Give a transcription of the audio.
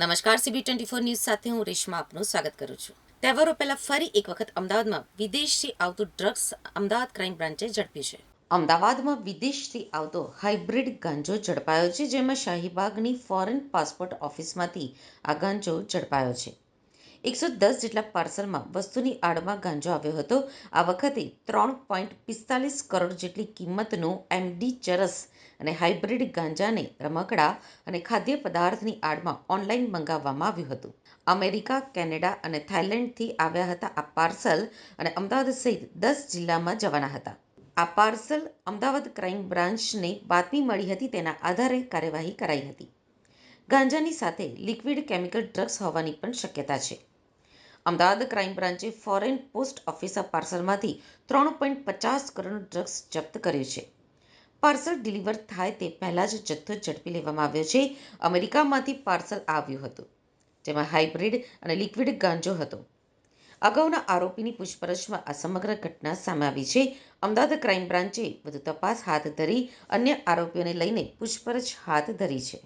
નમસ્કાર CB twenty four news સાથે હું રેશમા આપનું સ્વાગત કરું છું. તહેવારો પહેલા ફરી એક વખત અમદાવાદમાં વિદેશથી આવતું ડ્રગ્સ અમદાવાદ ક્રાઇમ બ્રાન્ચે ઝડપ્યું છે. અમદાવાદમાં વિદેશથી આવતો હાઇબ્રિડ ગાંજો ઝડપાયો છે, જેમાં શાહીબાગની ફોરેન પાસપોર્ટ ઓફિસમાંથી આ ગાંજો ઝડપાયો છે. એકસો દસ જેટલા પાર્સલમાં વસ્તુની આડમાં ગાંજો આવ્યો હતો. આ વખતે ત્રણ પોઈન્ટ પિસ્તાલીસ કરોડ જેટલી કિંમતનું એમડી ચરસ અને હાઇબ્રિડ ગાંજાને રમકડા અને ખાદ્ય પદાર્થની આડમાં ઓનલાઈન મંગાવવામાં આવ્યું હતું. અમેરિકા, કેનેડા અને થાઇલેન્ડથી આવ્યા હતા આ પાર્સલ અને અમદાવાદ સહિત દસ જિલ્લામાં જવાના હતા. આ પાર્સલ અમદાવાદ ક્રાઇમ બ્રાન્ચને બાતમી મળી હતી તેના આધારે કાર્યવાહી કરાઈ હતી. ગાંજાની સાથે લિક્વિડ કેમિકલ ડ્રગ્સ હોવાની પણ શક્યતા છે. અમદાવાદ ક્રાઇમ બ્રાન્ચે ફોરેન પોસ્ટ ઓફિસ પાર્સલમાંથી ત્રણ પોઈન્ટ પચાસ કરોડ ડ્રગ્સ જપ્ત કર્યું છે. પાર્સલ ડિલિવર થાય તે પહેલાં જ જથ્થો ઝડપી લેવામાં આવ્યો છે. અમેરિકામાંથી પાર્સલ આવ્યું હતું, જેમાં હાઇબ્રિડ અને લિક્વિડ ગાંજો હતો. અગાઉના આરોપીની પૂછપરછમાં આ સમગ્ર ઘટના સામે આવી છે. અમદાવાદ ક્રાઇમ બ્રાન્ચે વધુ તપાસ હાથ ધરી અન્ય આરોપીઓને લઈને પૂછપરછ હાથ ધરી છે.